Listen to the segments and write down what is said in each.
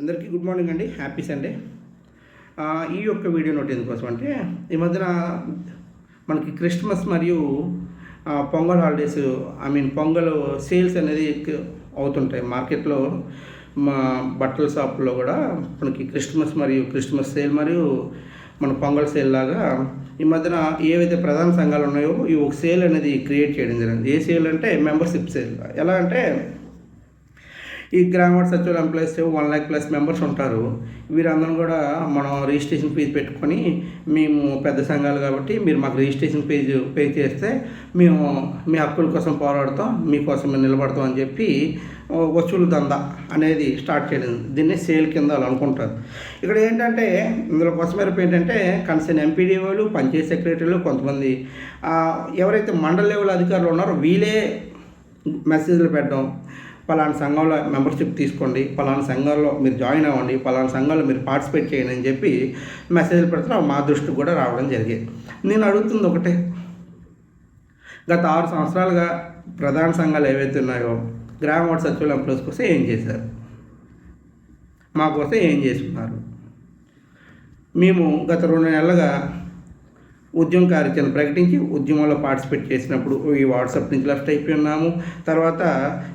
అందరికీ good morning అండి. Happy Sunday. ఈ యొక్క వీడియో నోట్ ఎందుకోసం అంటే ఈ మధ్యన మనకి క్రిస్మస్ మరియు Pongal holidays I mean Pongal sales అనేది ఎక్కువ అవుతుంటాయి. మార్కెట్లో మా బట్టల షాపుల్లో కూడా మనకి క్రిస్మస్ మరియు క్రిస్మస్ సేల్ మరియు మన పొంగల్ సేల్ లాగా ఈ మధ్యన ఏవైతే ప్రధాన సంఘాలు ఉన్నాయో ఈ ఒక సేల్ అనేది క్రియేట్ చేయడం జరిగింది. ఏ సేల్ అంటే మెంబర్షిప్ సేల్. ఎలా అంటే ఈ Grama Sachivalayam employees one lakh plus members ఉంటారు. వీరందరం కూడా మనం రిజిస్ట్రేషన్ ఫీజు పెట్టుకొని మేము పెద్ద సంఘాలు కాబట్టి మీరు మాకు రిజిస్ట్రేషన్ ఫీజు పే చేస్తే మేము మీ హక్కుల కోసం పోరాడతాం మీకోసం మేము నిలబడతాం అని చెప్పి ఓ వసూలు దందా అనేది స్టార్ట్ చేయడం. దీన్ని సేల్ కింద వాళ్ళు అనుకుంటారు. ఇక్కడ ఏంటంటే ఇందులో కొసమేరపు ఏంటంటే కన్సర్న్ ఎంపీడీఓలు పంచాయతీ సెక్రటరీలు కొంతమంది ఎవరైతే మండల లెవెల్ అధికారులు ఉన్నారో వీళ్ళే మెసేజ్లు పెట్టడం. పలానా సంఘంలో మెంబర్షిప్ తీసుకోండి పలానా సంఘంలో మీరు జాయిన్ అవ్వండి పలానా సంఘంలో మీరు పార్టిసిపేట్ చేయండి అని చెప్పి మెసేజ్లు పెడుతున్నా మా దృష్టికి కూడా రావడం జరిగేది. నేను అడుగుతుంది ఒకటే. గత ఆరు సంవత్సరాలుగా ప్రధాన సంఘాలు ఏవైతే ఉన్నాయో గ్రామ వార్డు సచివాలయం ఎంప్లాయీస్ కోసం ఏం చేశారు? మా కోసం ఏం చేసుకున్నారు మేము గత రెండు నెలలుగా ఉద్యమ కార్యాచరణ ప్రకటించి ఉద్యమంలో పార్టిసిపేట్ చేసినప్పుడు ఈ వాట్సాప్ నుంచి లెఫ్ట్ అయిపోయి ఉన్నాము. తర్వాత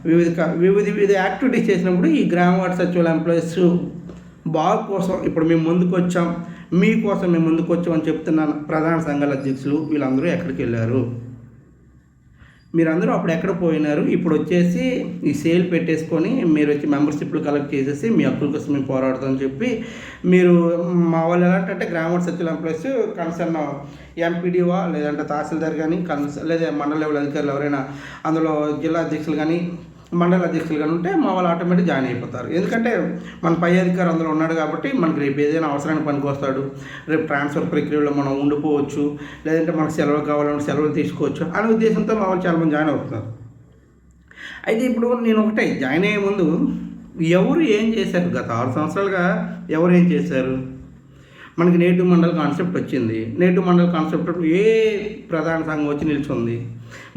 వివిధ వివిధ వివిధ యాక్టివిటీస్ చేసినప్పుడు ఈ గ్రామ వార్డు సచివాలయ ఎంప్లాయీస్ బాగు కోసం ఇప్పుడు మేము ముందుకు వచ్చాం. మీకోసం మేము ముందుకు అని చెప్తున్నాను ప్రధాన సంఘాల అధ్యక్షులు వీళ్ళందరూ ఎక్కడికి వెళ్ళారు? మీరందరూ అప్పుడు ఎక్కడ పోయినారు? ఇప్పుడు వచ్చేసి ఈ సేల్ పెట్టేసుకొని మీరు వచ్చి మెంబర్షిప్లు కలెక్ట్ చేసేసి మీ హక్కుల కోసం మేము పోరాడతామని చెప్పి మీరు మా వాళ్ళు ఎలాంటంటే గ్రామ సచివాలయ ఎంప్లాయీస్ కన్సర్న్ ఎంపీడీఓ లేదంటే తహసీల్దార్ కానీ కన్స్ లేదా మండల లెవెల్ అధికారులు ఎవరైనా అందులో జిల్లా అధ్యక్షులు కానీ మండల అధ్యక్షులుగా కానీ ఉంటే మా వాళ్ళు ఆటోమేటిక్ జాయిన్ అయిపోతారు. ఎందుకంటే మన పై అధికారి అందులో ఉన్నాడు కాబట్టి మనకి రేపు ఏదైనా అవసరానికి పనికి వస్తాడు రేపు ట్రాన్స్ఫర్ ప్రక్రియలో మనం ఉండిపోవచ్చు. లేదంటే మనకు సెలవులు కావాలంటే సెలవులు తీసుకోవచ్చు అనే ఉద్దేశంతో మా వాళ్ళు చాలామంది జాయిన్ అవుతున్నారు. అయితే ఇప్పుడు నేను ఒకటే జాయిన్ అయ్యే ముందు ఎవరు ఏం చేశారు? గత ఆరు సంవత్సరాలుగా ఎవరు ఏం చేశారు? మనకి నేటివ్ మండల్ కాన్సెప్ట్ వచ్చింది. నేటివ్ మండల్ కాన్సెప్ట్ ఏ ప్రధాన సంఘం వచ్చి నిల్చుంది?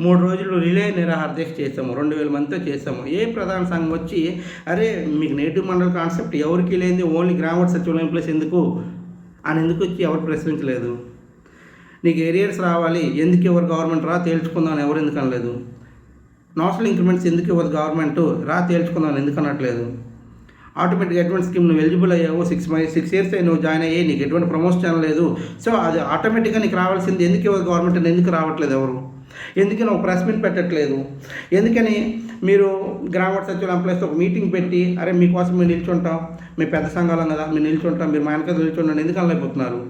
మూడు రోజులు రిలే నిరాహార దీక్ష చేసాము రెండు వేల మందితో చేసాము ఏ ప్రధాన సంఘం వచ్చి అరే మీకు నేటివ్ మండల్ కాన్సెప్ట్ ఎవరికి లేనిది ఓన్లీ గ్రామ సచివాలయం ప్లేస్ ఎందుకు? అని ఎందుకు వచ్చి ఎవరు ప్రశ్నించలేదు. నీకు ఏరియర్స్ రావాలి ఎందుకు ఎవరు గవర్నమెంట్ రా తేల్చుకుందాం అని ఎవరు ఎందుకు అనలేదు? నోషనల్ ఇంక్రిమెంట్స్ ఎందుకు ఇవ్వదు గవర్నమెంట్ రా తేల్చుకుందాం అని ఎందుకు అనట్లేదు? ఆటోమేటిక్ అడ్వాన్స్ స్కీమ్ నువ్వు ఎలిజిబుల్ అయ్యావు సిక్స్ మై సిక్స్ ఇయర్స్ అయ్యి నువ్వు జాయిన్ అయ్యి నీకు ఎటువంటి ప్రమోషన్ లేదు సో అది ఆటోమేటిక్గా నీకు రావాల్సింది ఎందుకు ఇవ్వదు గవర్నమెంట్ ఎందుకు రావట్లేదు ఎవరు? ఎందుకని ఒక ప్రెస్ మీట్ పెట్టట్లేదు? ఎందుకని మీరు గ్రామ సచివాలయ ఎంప్లాయీస్తో ఒక మీటింగ్ పెట్టి అరే మీకోసం మేము నిల్చుంటాం. మీ పెద్ద సంఘాలం కదా మేము నిల్చుంటాం. మీరు మా వెనక నిల్చుంటాం ఎందుకు అనలేకపోతున్నారు?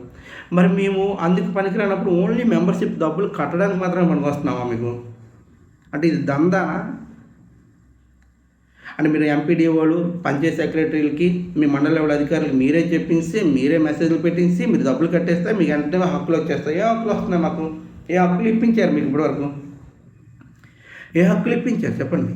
మరి మేము అందుకు పనికిరానప్పుడు ఓన్లీ మెంబర్షిప్ డబ్బులు కట్టడానికి మాత్రమే పనికొస్తున్నామా మీకు? అంటే ఇది దందానా? అంటే మీరు ఎంపీడీఓలు పంచాయత్ సెక్రటరీలకి మీ మండల లెవెల్ అధికారులకు మీరే చెప్పించి మీరే మెసేజ్లు పెట్టించి మీరు డబ్బులు కట్టేస్తే మీకు వెంటనే హక్కులు వచ్చేస్తాయి. ఏ హక్కులు వస్తున్నాయి మాకు? ఏ హక్కులు ఇప్పించారు మీకు ఇప్పటివరకు? ఏ హక్కులు ఇప్పించారు? చెప్పండి.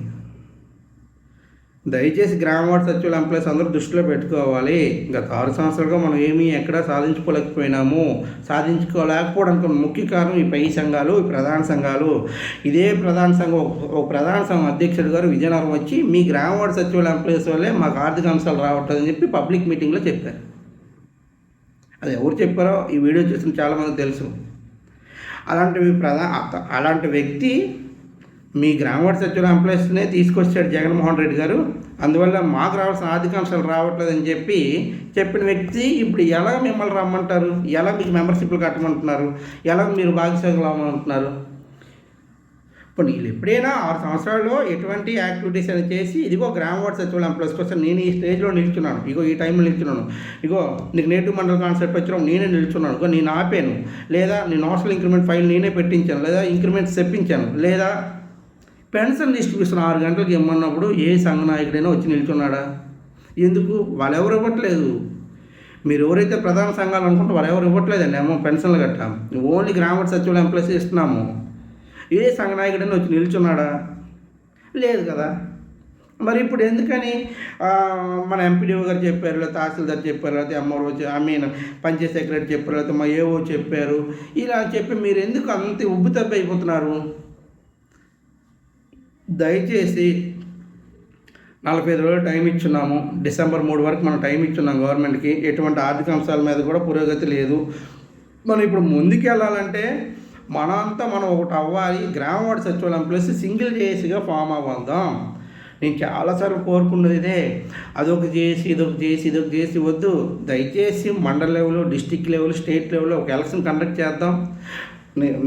దయచేసి గ్రామ వార్డు సచివాలయ ఎంప్లాయీస్ అందరూ దృష్టిలో పెట్టుకోవాలి. గత ఆరు సంవత్సరాలుగా మనం ఏమీ ఎక్కడా సాధించుకోలేకపోయినాము. సాధించుకోలేకపోవడానికి ముఖ్య కారణం ఈ పై సంఘాలు ఈ ప్రధాన సంఘాలు. ఇదే ప్రధాన సంఘం ఒక- ప్రధాన సంఘం అధ్యక్షుడు గారు విజయనగరం వచ్చి మీ గ్రామ వార్డు సచివాలయ ఎంప్లాయీస్ వల్లే మాకు ఆర్థిక అంశాలు రావట్లేదని చెప్పి పబ్లిక్ మీటింగ్లో చెప్పారు. అది ఎవరు చెప్పారో ఈ వీడియో చూసిన చాలామంది తెలుసు. అలాంటివి ప్రధాన అలాంటి వ్యక్తి మీ గ్రామ వార్డు ఎంప్లాయీస్నే తీసుకొచ్చాడు జగన్మోహన్ రెడ్డి గారు. అందువల్ల మాకు రావాల్సిన ఆర్థికాంశాలు రావట్లేదని చెప్పి చెప్పిన వ్యక్తి ఇప్పుడు ఎలా మిమ్మల్ని రమ్మంటారు? ఎలా మీకు మెంబర్షిప్లు కట్టమంటున్నారు? ఎలా మీరు భాగస్వాములు అవ్వమంటున్నారు ఇప్పుడు వీళ్ళు ఎప్పుడైనా ఆరు సంవత్సరాల్లో ఎటువంటి యాక్టివిటీస్ అని చేసి ఇదిగో గ్రామ వార్డు సచివాలయం ప్లస్ కోసం నేను ఈ స్టేజ్లో నిల్చున్నాను. ఇగో ఈ టైంలో నిల్చున్నాను. ఇగో నీకు నేటివ్ మండల కాన్సెప్ట్ వచ్చిన నేనే నిల్చున్నాను. ఇగో నేను ఆపాను. లేదా నేను హాస్టల్ ఇంక్రిమెంట్ ఫైల్ నేనే పెట్టించాను. లేదా ఇంక్రిమెంట్స్ తెప్పించాను. లేదా పెన్షన్ డిస్ట్రిబ్యూషన్ ఆరు గంటలకు ఇమ్మన్నప్పుడు ఏ సంఘ నాయకుడైనా వచ్చి నిల్చున్నాడా? ఎందుకు? వాళ్ళు ఎవరు ఇవ్వట్లేదు. మీరు ఎవరైతే ప్రధాన సంఘాలు అనుకుంటే వాళ్ళు ఎవరు ఇవ్వట్లేదండి. ఏమో పెన్షన్లు కట్టాము ఓన్లీ గ్రామ సచివాలయం ఎంప్లాయీస్ ఇస్తున్నాము ఏ సంఘనాయకుడని వచ్చి నిల్చున్నాడా? లేదు కదా. మరి ఇప్పుడు ఎందుకని మన ఎంపీడీఓ గారు చెప్పారు లేదా తహసీల్దార్ చెప్పారు లేకపోతే MRO I mean panchayat secretary చెప్పారు లేకపోతే మా ఏఓ చెప్పారు ఇలా చెప్పి మీరు ఎందుకు అంత ఉబ్బు తప్పి అయిపోతున్నారు? దయచేసి నలభై ఐదు రోజులు టైం ఇచ్చున్నాము. డిసెంబర్ మూడు వరకు మనం టైం ఇచ్చున్నాం గవర్నమెంట్కి. ఎటువంటి ఆర్థిక అంశాల మీద కూడా పురోగతి లేదు. మనం ఇప్పుడు ముందుకు వెళ్ళాలంటే మనంతా మనం ఒకటి అవ్వాలి. Grama ward Sachivalayam plus single జేఏసీగా form అవ్వద్దాం నేను చాలాసార్లు కోరుకున్నది ఇదే. అదొక చేసి ఇదొక చేసి ఇదొక చేసి వద్దు. దయచేసి మండల లెవెల్ డిస్టిక్ లెవెల్ స్టేట్ లెవెల్లో ఒక ఎలక్షన్ కండక్ట్ చేద్దాం.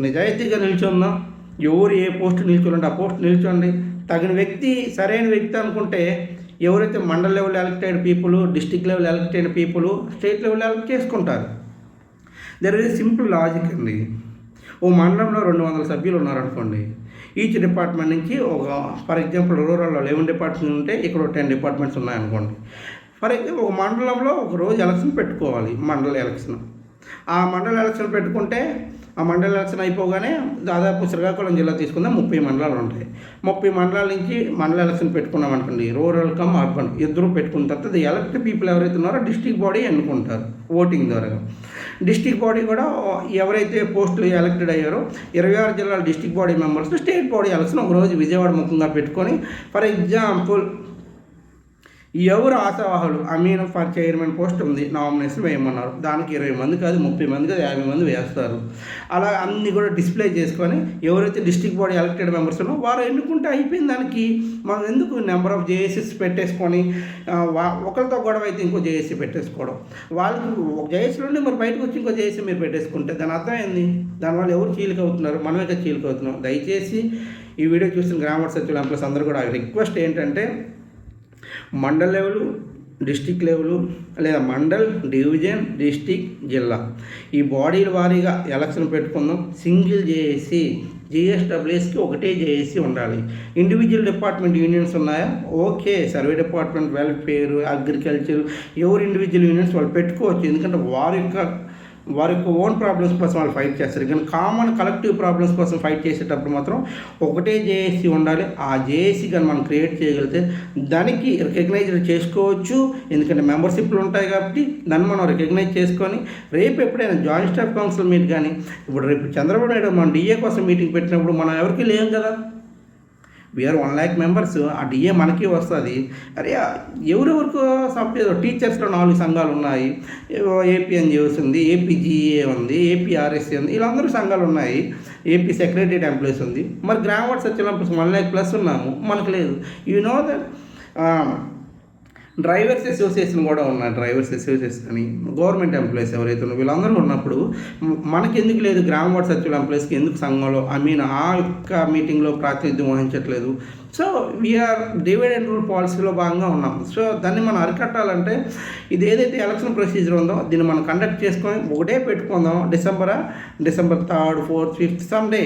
నిజాయితీగా నిల్చుందాం. ఎవరు ఏ పోస్ట్ నిల్చోండి ఆ పోస్ట్ నిల్చోండి. తగిన వ్యక్తి సరైన వ్యక్తి అనుకుంటే ఎవరైతే మండల లెవెల్ ఎలక్ట్ అయిన పీపుల్ డిస్టిక్ లెవెల్ ఎలక్ట్ అయిన పీపుల్ స్టేట్ లెవెల్ ఎలక్ట్ చేసుకుంటారు దర్ ఇస్ సింపుల్ లాజిక్ అండి. ఓ మండలంలో రెండు వందల సభ్యులు ఉన్నారనుకోండి ఈచ్ డిపార్ట్మెంట్ నుంచి ఒక ఫర్ ఎగ్జాంపుల్ రూరల్లో లెవెన్ డిపార్ట్మెంట్ ఉంటే ఇక్కడ టెన్ డిపార్ట్మెంట్స్ ఉన్నాయనుకోండి. ఫర్ ఎగ్జాంపుల్ ఒక మండలంలో ఒక రోజు ఎలక్షన్ పెట్టుకోవాలి మండల ఎలక్షన్. ఆ మండల ఎలక్షన్ పెట్టుకుంటే ఆ మండల ఎలక్షన్ అయిపోగానే దాదాపు శ్రీకాకుళం జిల్లా తీసుకుందాం ముప్పై మండలాలు ఉంటాయి. ముప్పై మండలాల నుంచి మండల ఎలక్షన్ పెట్టుకున్నాం అనుకోండి రూరల్ కమ్ అర్బన్ ఇద్దరు పెట్టుకున్న తర్వాత ఎలక్ట్ పీపుల్ ఎవరైతే ఉన్నారో డిస్ట్రిక్ట్ బాడీ ఎన్నుకుంటారు ఓటింగ్ ద్వారా. డిస్టిక్ బాడీ కూడా ఎవరైతే పోస్టులు ఎలక్టెడ్ అయ్యారో ఇరవై ఆరు జిల్లాల district body members state body election ఒక రోజు విజయవాడ ముఖంగా పెట్టుకొని ఫర్ ఎగ్జాంపుల్ ఎవరు ఆశావాహులు? అమీన్ ఫర్ చైర్మన్ పోస్ట్ ఉంది. నామినేషన్ వేయమన్నారు. దానికి ఇరవై మంది కాదు ముప్పై మంది కాదు యాభై మంది వేస్తారు. అలా అన్ని కూడా డిస్ప్లే చేసుకొని ఎవరైతే డిస్ట్రిక్ట్ బోర్డ్ ఎలక్టెడ్ మెంబర్స్ ఉన్నో వారు ఎన్నుకుంటే అయిపోయింది దానికి. మనం ఎందుకు నెంబర్ ఆఫ్ జేఏసీస్ పెట్టేసుకొని ఒకరితో గొడవ అయితే ఇంకో జేఏసీ పెట్టేసుకోవడం? వాళ్ళకి ఒక జేఏసీ నుండి మరి బయటకు వచ్చి ఇంకో జేఏసీ మీరు పెట్టేసుకుంటే దాని అర్థం ఏంది? దానివల్ల ఎవరు చీలిక అవుతున్నారు? మనమే కదా చీలిక అవుతున్నాం. దయచేసి ఈ వీడియో చూసిన గ్రామ సచివులు ఎంప్లాయస్ అందరూ కూడా రిక్వెస్ట్ ఏంటంటే మండల్ లెవెల్ డిస్టిక్ లెవెల్ లేదా మండల్ డివిజన్ డిస్టిక్ జిల్లా. ఈ బాడీల వారీగా ఎలక్షన్ పెట్టుకుందాం. సింగిల్ జేఏసీ జిఎస్డబ్ల్యూఎస్కి ఒకటే జేఏసీ ఉండాలి. ఇండివిజువల్ డిపార్ట్మెంట్ యూనియన్స్ ఉన్నాయా? Okay survey department welfare agriculture ఎవరు ఇండివిజువల్ యూనియన్స్ వాళ్ళు పెట్టుకోవచ్చు. ఎందుకంటే వారి యొక్క వారి యొక్క ఓన్ ప్రాబ్లమ్స్ కోసం వాళ్ళు ఫైట్ చేస్తారు. కానీ కామన్ కలెక్టివ్ ప్రాబ్లమ్స్ కోసం ఫైట్ చేసేటప్పుడు మాత్రం ఒకటే జేఏసీ ఉండాలి. ఆ జేఏసీ కానీ మనం క్రియేట్ చేయగలిగితే దానికి రికగ్నైజ్ చేసుకోవచ్చు. ఎందుకంటే మెంబర్షిప్లు ఉంటాయి కాబట్టి దాన్ని మనం రికగ్నైజ్ చేసుకొని రేపు ఎప్పుడైనా జాయింట్ స్టాఫ్ కౌన్సిల్ మీట్ కానీ ఇప్పుడు రేపు చంద్రబాబు నాయుడు మన డిఏ కోసం మీటింగ్ పెట్టినప్పుడు మనం ఎవరికి లేం కదా. వీఆర్ వన్ ల్యాక్ మెంబర్స్ ఆ డిఏ మనకి వస్తుంది. అరే ఎవరెవరికి సభ్యులు టీచర్స్లో నాలుగు సంఘాలు ఉన్నాయి. ఏపీఎన్జిఓస్ ఉంది ఏపీజీఏ ఉంది ఏపీఆర్ఎస్సీ ఉంది వీళ్ళందరూ సంఘాలు ఉన్నాయి. ఏపీ సెక్రటరీ ఎంప్లాయీస్ ఉంది. మరి గ్రామ వార్డ్ సచివాలయం వన్ ల్యాక్ ప్లస్ ఉన్నాము. మనకు లేదు. You know that drivers association కూడా ఉన్నాయి డ్రైవర్స్ అసోసియేషన్ అని గవర్నమెంట్ ఎంప్లాయీస్ ఎవరైతే ఉన్నారో వీళ్ళందరూ ఉన్నప్పుడు మనకి ఎందుకు లేదు గ్రామ వార్డ్ సచివాలయం ఎంప్లాయీస్కి ఎందుకు సంఘంలో? ఐ మీన్ ఆ యొక్క మీటింగ్లో ప్రాతినిధ్యం వహించట్లేదు. So we're divide and rule పాలసీలో భాగంగా ఉన్నాం. సో దాన్ని మనం అరికట్టాలంటే ఇది ఏదైతే ఎలక్షన్ ప్రొసీజర్ ఉందో దీన్ని మనం కండక్ట్ చేసుకొని ఒకటే పెట్టుకుందాం. December December third fourth fifth Sunday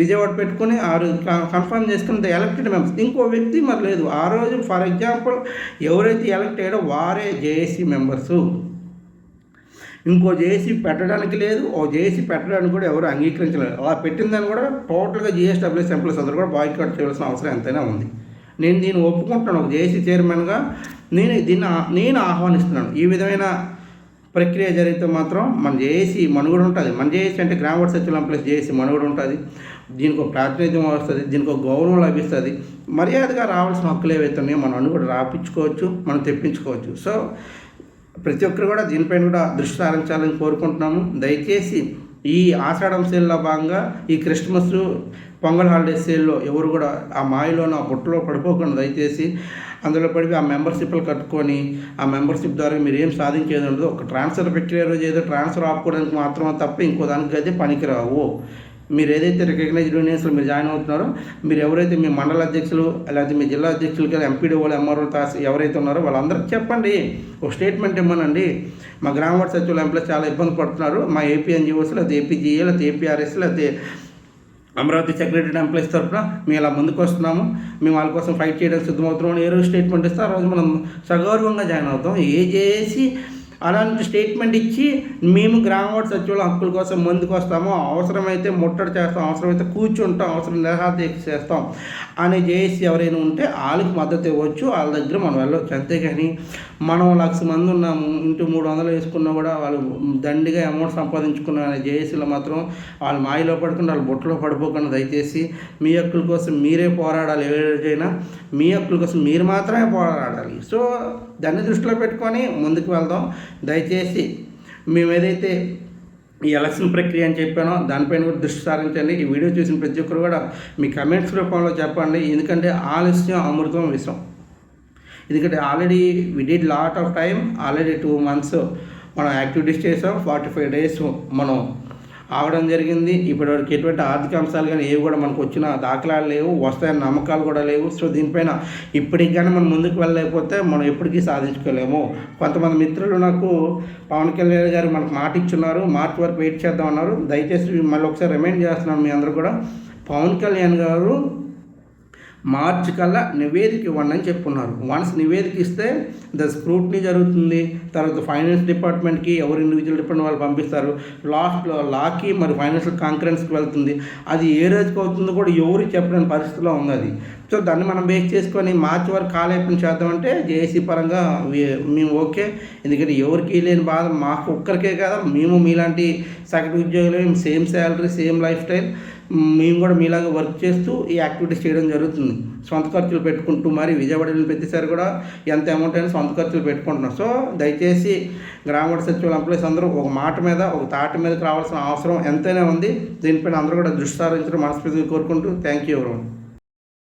Vijayawada పెట్టుకొని ఆ రోజు కన్ఫర్మ్ చేసుకుని ద ఎలక్టెడ్ మెంబర్స్ ఇంకో వ్యక్తి మరి లేదు. ఆ రోజు ఫర్ ఎగ్జాంపుల్ ఎవరైతే ఎలక్ట్ అయ్యారో వారే జేఏసీ మెంబర్సు ఇంకో జేఏసీ పెట్టడానికి లేదు ఓ జేఏసీ పెట్టడానికి కూడా ఎవరు అంగీకరించలేదు. అలా పెట్టిన దాన్ని కూడా టోటల్గా జిఎస్డబ్ల్యూఎస్ ఎంప్లాయీస్ అందరూ కూడా బాయ్కాట్ చేయాల్సిన అవసరం ఎంతైనా ఉంది. నేను దీన్ని ఒప్పుకుంటాను ఒక జేఏసీ చైర్మన్గా. నేను దీన్ని నేను ఆహ్వానిస్తున్నాను. ఈ విధమైన ప్రక్రియ జరిగితే మాత్రం మన జేఏసీ మనుగడ ఉంటుంది. మన జేఏసీ అంటే గ్రామ వార్డ్ సచివాలయం ప్లస్ జేఏసీ మనుగడ ఉంటుంది. దీనికి ఒక ప్రాతినిధ్యం వస్తుంది దీనికి ఒక గౌరవం లభిస్తుంది. మర్యాదగా రావాల్సిన హక్కులు ఏవైతే ఉన్నాయో మనం అన్ని కూడా రాపించుకోవచ్చు మనం తెప్పించుకోవచ్చు. సో ప్రతి ఒక్కరు కూడా దీనిపైన కూడా దృష్టి సారించాలని కోరుకుంటున్నాము. దయచేసి ఈ ఆషాఢం సేల్లో భాగంగా ఈ క్రిస్మస్ పొంగల్ హాలిడేస్ సేల్లో ఎవరు కూడా ఆ మాయలోనూ ఆ బుట్టలో పడిపోకుండా దయచేసి అందులో పడి ఆ మెంబర్షిప్లు కట్టుకొని ఆ మెంబర్షిప్ ద్వారా మీరు ఏం సాధించేది ఉండదు. ఒక ట్రాన్స్ఫర్ పెట్టే రోజు ఏదో ట్రాన్స్ఫర్ ఆపుకోవడానికి మాత్రమే తప్ప ఇంకో దానికి అయితే పనికిరావు. మీరు ఏదైతే రికగ్నైజ్డ్ యూనియన్స్లో మీరు జాయిన్ అవుతున్నారో మీరు ఎవరైతే మీ మండల అధ్యక్షులు లేకపోతే మీ జిల్లా అధ్యక్షులు కదా ఎంపీడీ వాళ్ళు ఎంఆర్ఓ తాస్ ఎవరైతే ఉన్నారో వాళ్ళందరికీ చెప్పండి. ఒక స్టేట్మెంట్ ఇవ్వనండి మా గ్రామ వార్డ్ సచివులు ఎంప్లాయ్ చాలా ఇబ్బంది పడుతున్నారు. మా ఏపీ ఎన్జిఓస్ లేకపోతే ఏపీజీఏ లేకపోతే ఏపీఆర్ఎస్ లేకపోతే అమరావతి సెక్రటరీ ఎంప్లాయీస్ తరఫున మేము ఇలా ముందుకు వస్తున్నాము. మేము వాళ్ళ కోసం ఫైట్ చేయడానికి సిద్ధమవుతున్నాం ఏ రోజు స్టేట్మెంట్ ఇస్తే ఆ రోజు మనం సగౌరవంగా జాయిన్ అవుతాం. ఏ చేసి అలాంటి స్టేట్మెంట్ ఇచ్చి మేము గ్రామ సచివుల హక్కుల కోసం ముందుకు వస్తాము. అవసరమైతే ముట్టడి చేస్తాం. అవసరమైతే కూర్చుంటాం. అవసరం నిరాదీక్ష చేస్తాం అని జేఏసీ ఎవరైనా ఉంటే వాళ్ళకి మద్దతు ఇవ్వచ్చు. వాళ్ళ దగ్గర మనం వెళ్ళవచ్చు. అంతేగాని మనం లక్ష మంది ఉన్నాము. ఇంటూ మూడు వందలు వేసుకున్నా కూడా వాళ్ళు దండిగా అమౌంట్ సంపాదించుకున్న జేఏసీలో మాత్రం వాళ్ళు మాయలో పడకుండా వాళ్ళు బుట్టలో పడిపోకుండా దయచేసి మీ హక్కుల కోసం మీరే పోరాడాలి. ఏదైనా మీ హక్కుల కోసం మీరు మాత్రమే పోరాడాలి. సో దాన్ని దృష్టిలో పెట్టుకొని ముందుకు వెళ్దాం. దయచేసి మేము ఏదైతే ఈ ఎలక్షన్ ప్రక్రియ అని చెప్పానో దానిపైన కూడా దృష్టి సారించండి. ఈ వీడియో చూసిన ప్రతి ఒక్కరు కూడా మీ కమెంట్స్ రూపంలో చెప్పండి. ఎందుకంటే ఆలస్యం అమృతం విషయం ఎందుకంటే already we did lot of time already two months మనం యాక్టివిటీస్ చేసాం. ఫార్టీ ఫైవ్ డేస్ మనం ఆవడం జరిగింది. ఇప్పటివరకు ఎటువంటి ఆర్థిక అంశాలు కానీ ఏవి కూడా మనకు వచ్చిన దాఖలాలు లేవు. వస్తాయని నమ్మకాలు కూడా లేవు. సో దీనిపైన ఇప్పటికి కానీ మనం ముందుకు వెళ్ళలేకపోతే మనం ఎప్పటికీ సాధించుకోలేము. కొంతమంది మిత్రులు నాకు పవన్ కళ్యాణ్ గారు మనకు మాట ఇచ్చున్నారు. మార్చి వరకు వెయిట్ చేద్దాం అన్నారు. దయచేసి మళ్ళీ ఒకసారి రిమైండ్ చేస్తున్నాను మీ అందరూ కూడా. పవన్ కళ్యాణ్ గారు మార్చి కల్లా నివేదిక ఇవ్వండి అని చెప్పున్నారు. వన్స్ నివేదిక ఇస్తే ద స్క్రూట్నీ జరుగుతుంది. తర్వాత ఫైనాన్స్ డిపార్ట్మెంట్కి ఎవరు ఇండివిజువల్ డిపార్ట్మెంట్ వాళ్ళు పంపిస్తారు. లాస్ట్లో లాకి మరి ఫైనాన్షియల్ కాన్ఫరెన్స్కి వెళ్తుంది. అది ఏ రోజుకి అవుతుందో కూడా ఎవరు చెప్పలేని పరిస్థితిలో ఉంది అది. సో దాన్ని మనం బేస్ చేసుకొని మార్చి వరకు కాలేపం చేద్దామంటే జేఏసీ పరంగా మేము ఓకే. ఎందుకంటే ఎవరికి లేని బాధ మాకు ఒక్కరికే కదా. మేము మీలాంటి సగటు ఉద్యోగులు same salary same lifestyle మేము కూడా మీలాగా వర్క్ చేస్తూ ఈ యాక్టివిటీస్ చేయడం జరుగుతుంది. సొంత ఖర్చులు పెట్టుకుంటూ మరి విజయవాడ వెళ్ళిన ప్రతిసారి కూడా ఎంత అమౌంట్ అయినా సొంత ఖర్చులు పెట్టుకుంటున్నాం. సో దయచేసి గ్రామ సచివాలయ ఎంప్లాయీస్ అందరూ ఒక మాట మీద ఒక తాటి మీదకి రావాల్సిన అవసరం ఎంతైనా ఉంది. దీనిపైన అందరూ కూడా దృష్టి సారించడం మనస్ఫూర్తిగా కోరుకుంటూ థ్యాంక్ యూ ఎవరు